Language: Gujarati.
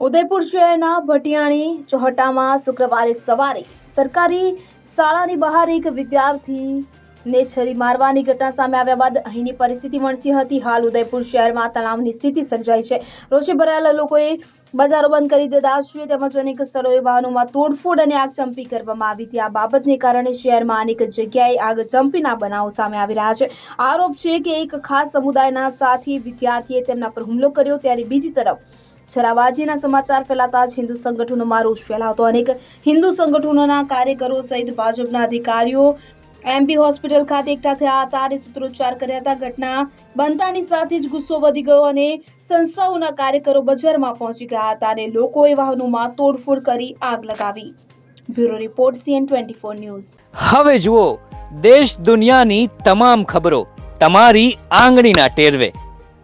ઉદયપુર શહેરના ભટિયાણી ચોહટામાં શુક્રવારે સવારે સરકારી શાળાની બહાર એક વિદ્યાર્થીને છરી મારવાની ઘટના સામે આવ્યા બાદ અહીંની પરિસ્થિતિ વણસી હતી. હાલ ઉદયપુર શહેરમાં તણાવની સ્થિતિ સર્જાઈ છે. રોષે ભરાયેલા લોકોએ બજારો બંધ કરી દીધા છે. તેમજ અનેક સ્થળોએ વાહનોમાં તોડફોડ અને આગ ચંપી કરવામાં આવી હતી. આ બાબતને કારણે શહેરમાં અનેક જગ્યાએ આગ ચંપીના બનાવો સામે આવી રહ્યા છે. આરોપ છે કે એક ખાસ સમુદાયના સાથી વિદ્યાર્થીએ તેમના પર હુમલો કર્યો. ત્યારે બીજી તરફ છરાબાજીના સમાચાર ફેલાતા જ હિન્દુ સંગઠનોમાં રોષ ફેલાવતો અનેક હિન્દુ સંગઠનોના કાર્યકરો સહિત ભાજપના અધિકારીઓ, એમપી હોસ્પિટલ ખાતે એકઠા થયા હતા અને સૂત્રોચ્ચાર કર્યા હતા. ઘટના બનતાની સાથે જ ગુસ્સો વધી ગયો અને સંસ્થાઓના કાર્યકરો બજારમાં પહોંચી ગયા હતા અને લોકોએ વાહનોમાં તોડફોડ કરી આગ લગાવી. Bureau report CN twenty four news. હવે જુઓ, દેશ દુનિયાની તમામ ખબરો, તમારી આંગળીના ટેરવે.